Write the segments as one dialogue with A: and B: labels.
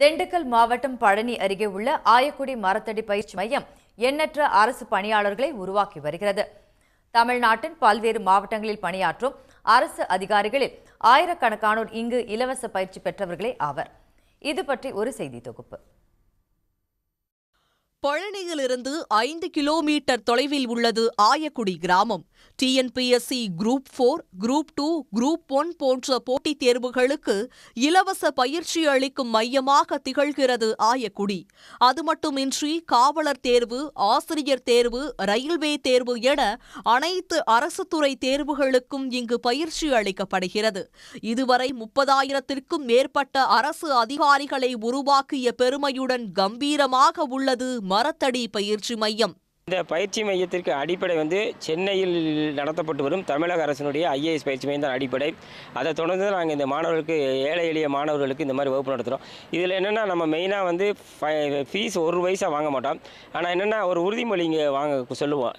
A: திண்டுக்கல் மாவட்டம் பழனி அருகே உள்ள ஆயக்குடி மரத்தடி பயிற்சி மையம் எண்ணற்ற அரசு பணியாளர்களை உருவாக்கி வருகிறது. தமிழ்நாட்டின் பல்வேறு மாவட்டங்களில் பணியாற்றும் அரசு அதிகாரிகளில் ஆயிரக்கணக்கானோர் இங்கு இலவச பயிற்சி பெற்றவர்களே ஆவர். இது பற்றி ஒரு செய்தி தொகுப்பு.
B: பழனியிலிருந்து ஐந்து கிலோமீட்டர் தொலைவில் உள்ளது ஆயக்குடி கிராமம். TNPSC group four group two group one போன்ற போட்டித் தேர்வுகளுக்கு இலவச பயிற்சி அளிக்கும் மையமாக திகழ்கிறது ஆயக்குடி. அது மட்டுமின்றி காவலர் தேர்வு ஆசிரியர் தேர்வு ரயில்வே தேர்வு என அனைத்து அரசு துறை தேர்வுகளுக்கும் இங்கு பயிற்சி அளிக்கப்படுகிறது. இதுவரை முப்பதாயிரத்திற்கும் மேற்பட்ட அரசு அதிகாரிகளை உருவாக்கிய பெருமையுடன் கம்பீரமாக உள்ளது மரத்தடி பயிற்சி மையம்.
C: இந்த பயிற்சி மையத்திற்கு அடிப்படை வந்து சென்னையில் நடத்தப்பட்டு வரும் தமிழக அரசினுடைய ஐஏஎஸ் பயிற்சி மையம் தான் அடிப்படை. அதை தொடர்ந்து நாங்கள் இந்த மாணவர்களுக்கு ஏழை எளிய மாணவர்களுக்கு இந்த மாதிரி வகுப்பு நடத்துகிறோம் இதில் என்னென்னா நம்ம மெயினாக வந்து ஃபீஸ் ஒரு வயசாக வாங்க மாட்டோம். ஆனால் என்னென்னா ஒரு உறுதிமொழி இங்கே வாங்க சொல்லுவோம்.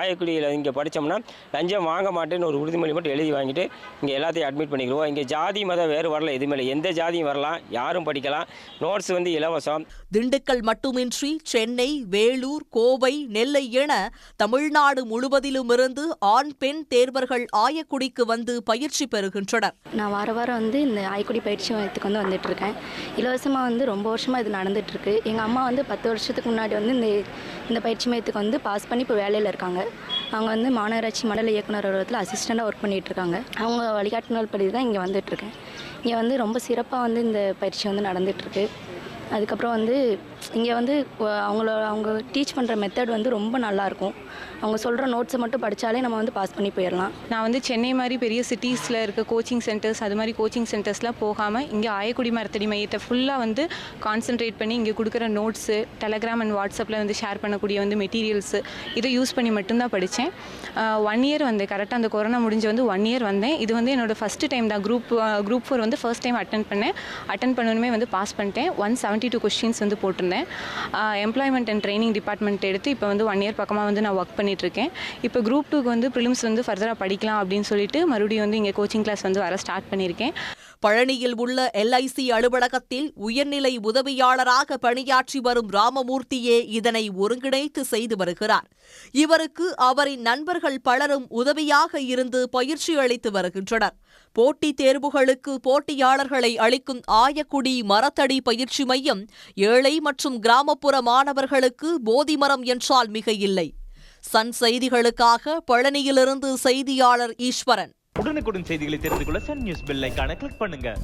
C: ஆயக்குடியில் இங்கே படித்தோம்னா லஞ்சம் வாங்க மாட்டேன்னு ஒரு உறுதிமொழி மட்டும் எழுதி வாங்கிட்டு இங்கே எல்லாத்தையும் அட்மிட் பண்ணிக்கிடுவோம். இங்கே ஜாதி மதம் வேறு வரல எதுவுமே இல்லை. எந்த ஜாதியும் வரலாம் யாரும் படிக்கலாம். நோட்ஸ் வந்து இலவசம்.
B: திண்டுக்கல் மட்டுமின்றி சென்னை வேலூர் கோவை நெல்லை என தமிழ்நாடு முழுவதிலுமிருந்து ஆண் பெண் தேர்வர்கள் ஆயக்குடிக்கு வந்து பயிற்சி பெறுகின்றனர்.
D: நான் வார வாரம் வந்து இந்த ஆயக்குடி பயிற்சி மையத்துக்கு வந்து வந்துட்டு இருக்கேன் இலவசமாக வந்து ரொம்ப வருஷமாக இது நடந்துட்டு இருக்கு எங்கள் அம்மா வந்து பத்து வருஷத்துக்கு முன்னாடி வந்து இந்த இந்த பயிற்சி மையத்துக்கு வந்து பாஸ் பண்ணி இப்போ வேலையில் இருக்காங்க. அவங்க வந்து மாநகராட்சி மண்டல இயக்குனர் அலுவலகத்தில் அசிஸ்டண்டாக ஒர்க் பண்ணிட்டு இருக்காங்க அவங்க வழிகாட்டுதல் படி தான் இங்கே வந்துட்டு இருக்கேன் இங்கே வந்து ரொம்ப சிறப்பாக வந்து இந்த பயிற்சி வந்து நடந்துட்டு இருக்கு அதுக்கப்புறம் வந்து இங்கே வந்து அவங்கள அவங்க டீச் பண்ணுற மெத்தட் வந்து ரொம்ப நல்லாயிருக்கும் அவங்க சொல்கிற நோட்ஸை மட்டும் படித்தாலே நம்ம வந்து பாஸ் பண்ணி போயிடலாம்.
E: நான் வந்து சென்னை மாதிரி பெரிய சிட்டிஸில் இருக்க கோச்சிங் சென்டர்ஸ் அது மாதிரி கோச்சிங் சென்டர்ஸ்லாம் போகாமல் இங்கே ஆயக்குடி மரத்தடி மையத்தை ஃபுல்லாக வந்து கான்சென்ட்ரேட் பண்ணி இங்கே கொடுக்குற நோட்ஸு டெலகிராம் அண்ட் வாட்ஸ்அப்பில் வந்து ஷேர் பண்ணக்கூடிய வந்து மெட்டீரியல்ஸு இதை யூஸ் பண்ணி மட்டும்தான் படித்தேன் ஒன் இயர் வந்து கரெக்டாக அந்த கொரோனா முடிஞ்சு வந்து ஒன் இயர் வந்தேன். இது வந்து என்னோடய ஃபஸ்ட்டு டைம் தான். குரூப் குரூப் ஃபோர் வந்து ஃபர்ஸ்ட் டைம் அட்டன் பண்ணேன். அட்டன் பண்ணணுமே வந்து பாஸ் பண்ணிட்டேன். ஒன் செவன்ட்டி டூ கொஸ்டின்ஸ் வந்து போட்டிருந்தேன். எம்ப்ளாய்மெண்ட் அண்ட் ட்ரைனிங் டிபார்ட்மெண்ட் எடுத்து இப்போ வந்து ஒன் இயர் பக்கமாக வந்து நான் ஒர்க் பண்ணிகிட்ருக்கேன் இப்போ குரூப் டூக்கு வந்து ப்ரிலிம்ஸ் வந்து ஃபர்தராக படிக்கலாம் அப்படின்னு சொல்லிட்டு மறுபடியும் வந்து இங்கே கோச்சிங் கிளாஸ் வந்து வர ஸ்டார்ட் பண்ணியிருக்கேன்
B: பழனியில் உள்ள எல்ஐசி அலுவலகத்தில் உயர்நிலை உதவியாளராக பணியாற்றி வரும் ராமமூர்த்தியே இதனை ஒருங்கிணைத்து செய்து வருகிறார். இவருக்கு அவரின் நண்பர்கள் பலரும் உதவியாக இருந்து பயிற்சி அளித்து வருகின்றனர். போட்டித் தேர்வுகளுக்கு போட்டியாளர்களை அளிக்கும் ஆயக்குடி மரத்தடி பயிற்சி மையம் ஏழை மற்றும் கிராமப்புற மாணவர்களுக்கு போதிமரம் என்றால் மிக இல்லை. சன் செய்திகளுக்காக பழனியிலிருந்து செய்தியாளர் ஈஸ்வரன்.
F: உடனுக்குடன் செய்திகளை தெரிந்து கொள்ள சன் நியூஸ் பெல் கிளிக் பண்ணுங்க.